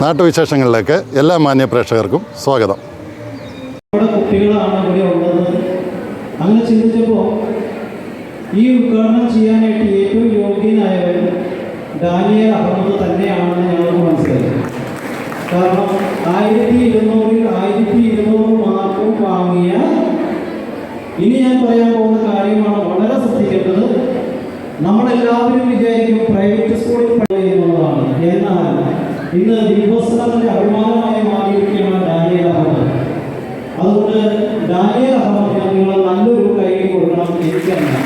നാട്ടുവിശേഷങ്ങളിലേക്ക് എല്ലാ മാന്യ പ്രേക്ഷകർക്കും സ്വാഗതം. കുട്ടികളാണ് ഇവിടെ ഉള്ളത്. അങ്ങനെ ചിന്തിച്ചപ്പോൾ ഈ ഉദ്ഘാടനം ചെയ്യാനായിട്ട് ഏറ്റവും യോഗ്യനായവൻ ഡാനിയൽ അഹമ്മദ് തന്നെയാണെന്ന് ഞങ്ങൾക്ക് മനസ്സിലായി. കാരണം ആയിരത്തി ഇരുന്നൂറിൽ ആയിരത്തി ഇരുന്നൂറ് മാർക്കും വാങ്ങിയ ഇനി ഞാൻ പറയാൻ പോകുന്ന കാര്യമാണ് വളരെ ശ്രദ്ധിക്കേണ്ടത്. നമ്മളെല്ലാവരും വിചാരിക്കും പ്രൈവറ്റ് സ്കൂളിൽ പഠിക്കുന്നതാണ്. എന്നാൽ ഇന്ന് അഹമ്മദിന് നിങ്ങൾ നല്ലൊരു കൈ കൊടുക്കണം എനിക്കറിയാം.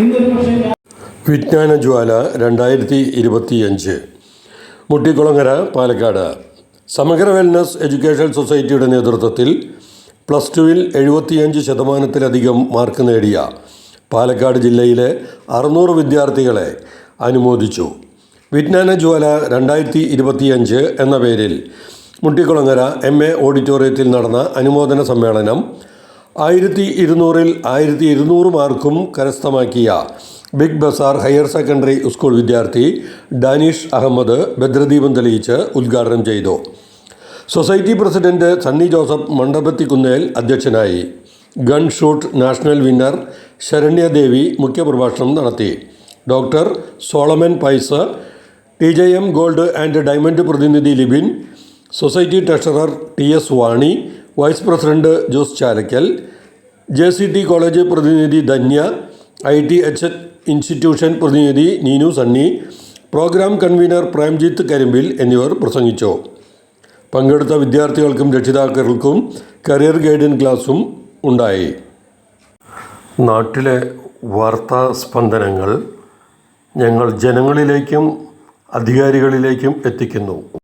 ഇന്നൊരു പക്ഷേ വിജ്ഞാന ജ്വാല രണ്ടായിരത്തി ഇരുപത്തിയഞ്ച് മുട്ടിക്കുളങ്ങര പാലക്കാട്. സമഗ്ര വെൽനസ് എഡ്യൂക്കേഷൻ സൊസൈറ്റിയുടെ നേതൃത്വത്തിൽ പ്ലസ് ടുവിൽ എഴുപത്തിയഞ്ച് ശതമാനത്തിലധികം മാർക്ക് നേടിയ പാലക്കാട് ജില്ലയിലെ അറുന്നൂറ് വിദ്യാർത്ഥികളെ അനുമോദിച്ചു. വിജ്ഞാന ജ്വാല രണ്ടായിരത്തി ഇരുപത്തിയഞ്ച് എന്ന പേരിൽ മുട്ടിക്കുളങ്ങര എം എ ഓഡിറ്റോറിയത്തിൽ നടന്ന അനുമോദന സമ്മേളനം ആയിരത്തി ഇരുന്നൂറിൽ ആയിരത്തി ഇരുന്നൂറ് മാർക്കും കരസ്ഥമാക്കിയ Big Bazaar higher secondary school വിദ്യാർത്ഥി ഡാനിഷ് അഹമ്മദ് ഭദ്രദീപം തെളിയിച്ച് ഉദ്ഘാടനം ചെയ്തു. സൊസൈറ്റി പ്രസിഡന്റ് സണ്ണി ജോസഫ് മണ്ഡപത്തിക്കുന്നേൽ അധ്യക്ഷനായി. Gun shoot national winner Saranyadevi മുഖ്യപ്രഭാഷണം നടത്തി. Doctor Solomon Pais T J M gold and diamond പ്രതിനിധി Libin society treasurer T S Vani vice president Jose Chalakkal J C T college പ്രതിനിധി Dhanya I T H institution പ്രതിനിധി Neenu Sunny programme convener Premjith കരിമ്പിൽ എന്നിവർ പ്രസംഗിച്ചു. പങ്കെടുത്ത വിദ്യാർത്ഥികൾക്കും രക്ഷിതാക്കൾക്കും കരിയർ ഗൈഡൻസ് ക്ലാസും ഉണ്ടായി. നാട്ടിലെ വാർത്താ സ്പന്ദനങ്ങൾ ഞങ്ങൾ ജനങ്ങളിലേക്കും അധികാരികളിലേക്കും എത്തിക്കുന്നു.